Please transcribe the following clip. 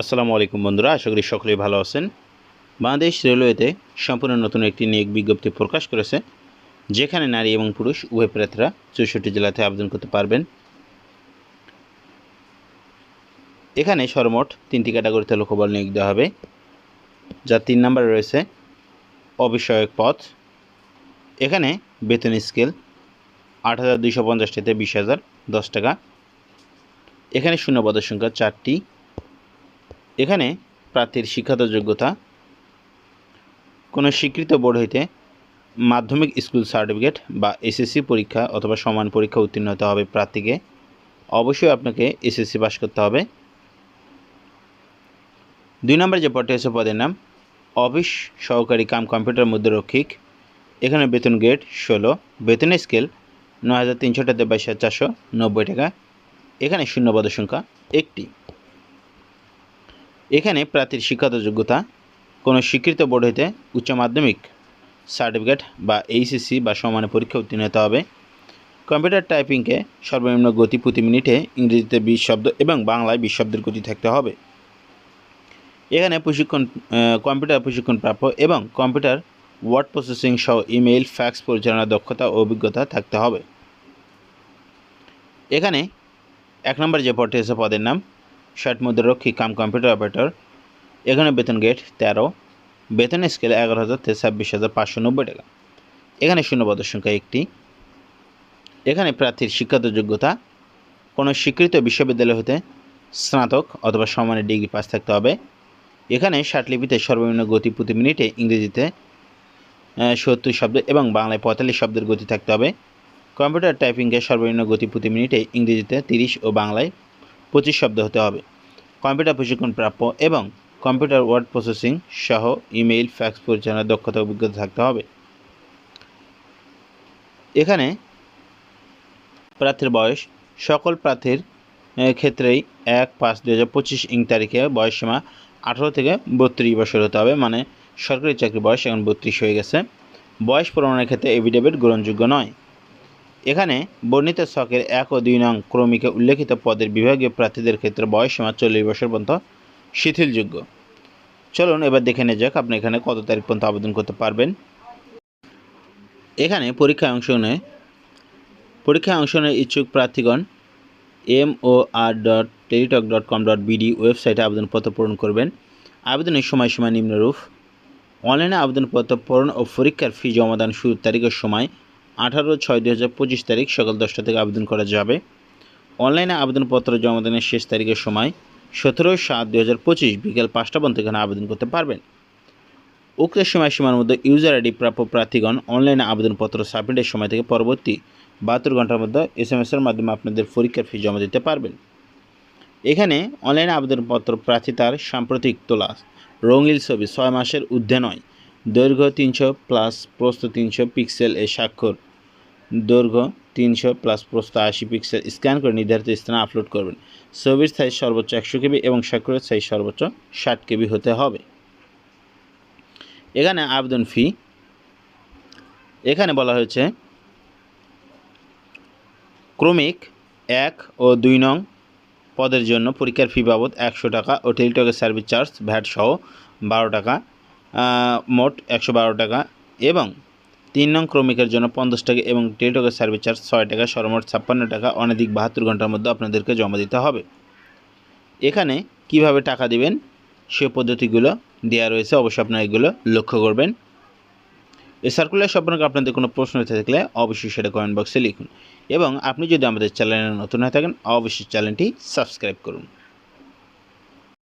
আসসালামু আলাইকুম বন্ধুরা, আশা করি সকলেই ভালো আছেন। বাংলাদেশ রেলওয়েতে সম্পূর্ণ নতুন একটি নিয়োগ বিজ্ঞপ্তি প্রকাশ করেছে, যেখানে নারী এবং পুরুষ উভয় প্রার্থীরা চৌষট্টি জেলাতে আবেদন করতে পারবেন। এখানে সর্বমোট তিনটি ক্যাটাগরিতে লোকবল নিয়োগ দেওয়া হবে, যার তিন নম্বরে রয়েছে অবিষয়ক পথ এখানে বেতন স্কেল আট হাজার দুইশো পঞ্চাশটিতে বিশ হাজার দশ টাকা, এখানে শূন্য পদের সংখ্যা চারটি এখানে প্রার্থীর শিক্ষাগত যোগ্যতা, কোনো স্বীকৃত বোর্ড হইতে মাধ্যমিক স্কুল সার্টিফিকেট বা এসএসসি পরীক্ষা অথবা সমান পরীক্ষা উত্তীর্ণ হতে হবে প্রার্থীকে। অবশ্যই আপনাকে এসএসসি পাস করতে হবে। দুই নম্বর যে পদটি আছে, পদের নাম অফিস সহকারী কাম কম্পিউটার মুদ্রারক্ষিক। এখানে বেতন গ্রেড ষোলো, বেতনের স্কেল নয় হাজার তিনশো টাকা বাইশ হাজার চারশো নব্বই টাকা। এখানে শূন্য পদের সংখ্যা একটি। এখানে প্রার্থীর শিক্ষাগত যোগ্যতা, কোনো স্বীকৃত বোর্ড হইতে উচ্চ মাধ্যমিক সার্টিফিকেট বা এইচএসসি বা সমানে পরীক্ষা উত্তীর্ণ হতে হবে। কম্পিউটার টাইপিংকে সর্বনিম্ন গতি প্রতি মিনিটে ইংরেজিতে বিশ শব্দ এবং বাংলায় বিশ শব্দের গতি থাকতে হবে। এখানে প্রশিক্ষণ কম্পিউটার প্রশিক্ষণ প্রাপ্য এবং কম্পিউটার ওয়ার্ড প্রসেসিং সহ ইমেইল, ফ্যাক্স পরিচালনার দক্ষতা ও অভিজ্ঞতা থাকতে হবে। এখানে এক নম্বর যে পদটি আছে, পদের নাম ষাট মুদ্রারক্ষী কাম কম্পিউটার অপারেটর, এখানে বেতন গেট তেরো, বেতন স্কেল এগারো হাজার থেকে ছাব্বিশ হাজার পাঁচশো নব্বই টাকা। এখানে শূন্য পদের সংখ্যা একটি। এখানে প্রার্থীর শিক্ষাগত যোগ্যতা, কোনো স্বীকৃত বিশ্ববিদ্যালয় হতে স্নাতক অথবা সমানের ডিগ্রি পাস থাকতে হবে। এখানে ষাটলিপিতে সর্বনিম্ন গতি প্রতি মিনিটে ইংরেজিতে সত্তর শব্দ এবং বাংলায় পঁয়তাল্লিশ শব্দের গতি থাকতে হবে। কম্পিউটার টাইপিংয়ে সর্বনিম্ন গতি প্রতি মিনিটে ইংরেজিতে তিরিশ ও বাংলায় পঁচিশ শব্দ হতে হবে। কম্পিউটার প্রশিক্ষণ প্রাপ্য এবং কম্পিউটার ওয়ার্ড প্রসেসিং সহ ইমেইল, ফ্যাক্স পরিচালনার দক্ষতা, অভিজ্ঞতা থাকতে হবে। এখানে প্রার্থীর বয়স, সকল প্রার্থীর ক্ষেত্রেই এক পাঁচ দু হাজার পঁচিশ ইং তারিখে বয়সসীমা আঠারো থেকে বত্রিশ বছর হতে হবে মানে সরকারি চাকরি বয়স এখন বত্রিশ হয়ে গেছে। বয়স প্রমাণের ক্ষেত্রে এভিডেভিট গ্রহণযোগ্য নয়। এখানে বর্ণিত ছকের এক ও দুই নং ক্রমিকে উল্লেখিত পদের বিভাগীয় প্রার্থীদের ক্ষেত্রে বয়সসীমা চল্লিশ বছর পর্যন্ত শিথিলযোগ্য। চলুন এবার দেখে নেওয়া যাক আপনি এখানে কত তারিখ পর্যন্ত আবেদন করতে পারবেন। এখানে পরীক্ষায় অংশ নেয়, পরীক্ষায় অংশ নেয় ইচ্ছুক প্রার্থীগণ M O R dot Teletalk dot com dot BD ওয়েবসাইটে আবেদনপত্র পূরণ করবেন। আবেদনের সময়সীমা নিম্নরূপ। অনলাইনে আবেদনপত্র পূরণ ও পরীক্ষার ফি জমাদান শুরুর তারিখের সময় আঠারো ছয় দু হাজার পঁচিশ তারিখ সকাল দশটা থেকে আবেদন করা যাবে। অনলাইনে আবেদনপত্র জমাদানের শেষ তারিখের সময় সতেরো সাত দু হাজার পঁচিশ বিকেল পাঁচটা পর্যন্ত এখানে আবেদন করতে পারবেন। উক্ত সময়সীমার মধ্যে ইউজার আইডি, প্রাপ্য প্রার্থীগণ অনলাইনে আবেদনপত্র সাবমিটের সময় থেকে পরবর্তী বাহাত্তর ঘণ্টার মধ্যে এস এম এসের মাধ্যমে আপনাদের পরীক্ষার ফি জমা দিতে পারবেন। এখানে অনলাইনে আবেদনপত্র প্রার্থী তার সাম্প্রতিক তোলা রঙিন ছবি ছয় মাসের ঊর্ধ্বে নয়। দৈর্ঘ্য তিনশো প্লাস প্রস্থ তিনশো পিক্সেল এ স্বাক্ষর। দৈর্ঘ্য তিনশো প্লাস প্রস্থ আশি পিক্সেল স্ক্যান করে নির্ধারিত স্থানে আপলোড করবেন। ছবির সাইজ সর্বোচ্চ একশো কেবি এবং স্বাক্ষরের সাইজ সর্বোচ্চ ষাট কেবি হতে হবে। এখানে আবেদন ফি এখানে বলা হয়েছে, ক্রমিক এক ও দুই নং পদের জন্য পরীক্ষার ফি বাবদ একশো টাকা ও টেলিটকের সার্ভিস চার্জ ভ্যাট সহ বারো টাকা মোট একশো বারো টাকা এবং তিন নং ক্রমিকের জন্য পঞ্চাশ টাকা এবং টেলিটকের সার্ভিস চার্জ ছয় টাকা, সর্বমোট ছাপ্পান্ন টাকা, অনধিক বাহাত্তর ঘণ্টার মধ্যে আপনাদেরকে জমা দিতে হবে। এখানে কীভাবে টাকা দিবেন? সে পদ্ধতিগুলো দেওয়া রয়েছে, অবশ্যই আপনারা এগুলো লক্ষ্য করবেন। এই সার্কুলার সম্পর্কে আপনাদের কোনো প্রশ্ন থাকলে অবশ্যই সেটা কমেন্ট বক্সে লিখুন। এবং আপনি যদি আমাদের চ্যানেলে নতুন হয়ে থাকেন, অবশ্যই চ্যানেলটি সাবস্ক্রাইব করুন।